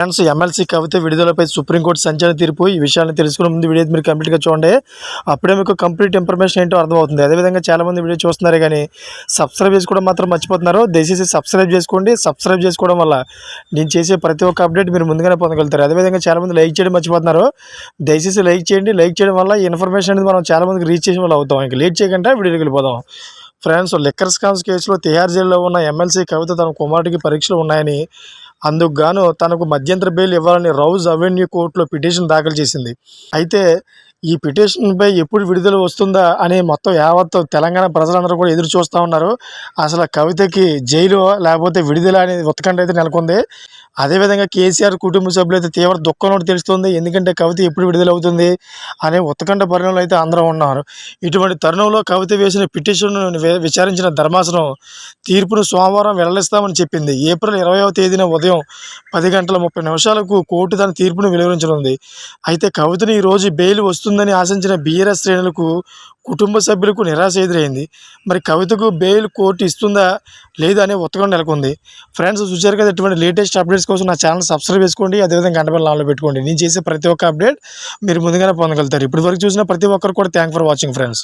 Friends MLC Kavitha విడుదలపై supreme court సంచలన తీర్పు ఈ విషయాన్ని తెలుసుకునే ముందు వీడియో మీరు కంప్లీట్గా చూడండి. అప్పుడే మీకు కంప్లీట్ ఇన్ఫర్మేషన్ ఏంటో అర్థమవుతుంది. అదేవిధంగా చాలామంది వీడియో చూస్తున్నారు కానీ సబ్స్క్రైబ్ చేసుకోవడం మాత్రం మర్చిపోతున్నారు. దయచేసి సబ్స్క్రైబ్ చేసుకోండి. సబ్స్క్రైబ్ చేసుకోవడం వల్ల నేను చేసే ప్రతి ఒక్క అప్డేట్ మీరు ముందుగానే పొందగలుగుతారు. అదేవిధంగా చాలామంది లైక్ చేయడం మర్చిపోతున్నారు. దయచేసి లైక్ చేయండి. లైక్ చేయడం వల్ల ఇన్ఫర్మేషన్ అనేది మనం చాలామందికి రీచ్ చేసిన వాళ్ళు అవుతాం. ఇంకా లేట్ చేయకుండా వీడియోకి వెళ్ళిపోదాం. ఫ్రెండ్స్ లిక్కర్ స్కామ్స్ కేసులో తిహార్ జైల్లో ఉన్న ఎమ్మెల్సీ కవిత తన కుమారుడికి పరీక్షలు ఉన్నాయని అందుకు గాను తనకు మధ్యంతర బెయిల్ ఇవ్వాలని రౌజ్ అవెన్యూ కోర్టులో పిటిషన్ దాఖలు చేసింది. అయితే ఈ పిటిషన్పై ఎప్పుడు విడుదల వస్తుందా అని మొత్తం యావత్ తెలంగాణ ప్రజలందరూ కూడా ఎదురు చూస్తూ ఉన్నారు. అసలు కవితకి జైలు లేకపోతే విడుదల అనేది ఉత్కంఠ అయితే నెలకొంది. అదేవిధంగా కేసీఆర్ కుటుంబ సభ్యులు అయితే తీవ్ర దుఃఖంలో తెలుస్తుంది. ఎందుకంటే కవిత ఎప్పుడు విడుదల అవుతుంది అనే ఉత్కంఠ పరిణామంలో అయితే అందరూ ఉన్నారు. ఇటువంటి తరుణంలో కవిత వేసిన పిటిషన్ను విచారించిన ధర్మాసనం తీర్పును సోమవారం వెల్లడిస్తామని చెప్పింది. ఏప్రిల్ ఇరవైవ తేదీన ఉదయం పది గంటల ముప్పై నిమిషాలకు కోర్టు తన తీర్పును వెలువరించనుంది. అయితే కవితను ఈ రోజు బెయిల్ వస్తుందని ఆశించిన బీఆర్ఎస్ శ్రేణులకు కుటుంబ సభ్యులకు నిరాశ ఎదురైంది. మరి కవితకు బెయిల్ కోర్టు ఇస్తుందా లేదా అనే ఉత్తకం నెలకొంది. ఫ్రెండ్స్ చూసారు కదా ఇటువంటి లేటెస్ట్ అప్డేట్స్ కోసం నా ఛానల్ సబ్స్క్రైబ్ చేసుకోండి. అదేవిధంగా గంట బిల్ల ఆన్లో పెట్టుకోండి. నేను చేసే ప్రతి ఒక్క అప్డేట్ మీరు ముందుగానే పొందగలుగుతారు. ఇప్పటివరకు చూసిన ప్రతి ఒక్కరు కూడా థ్యాంక్ ఫర్ వాచింగ్ ఫ్రెండ్స్.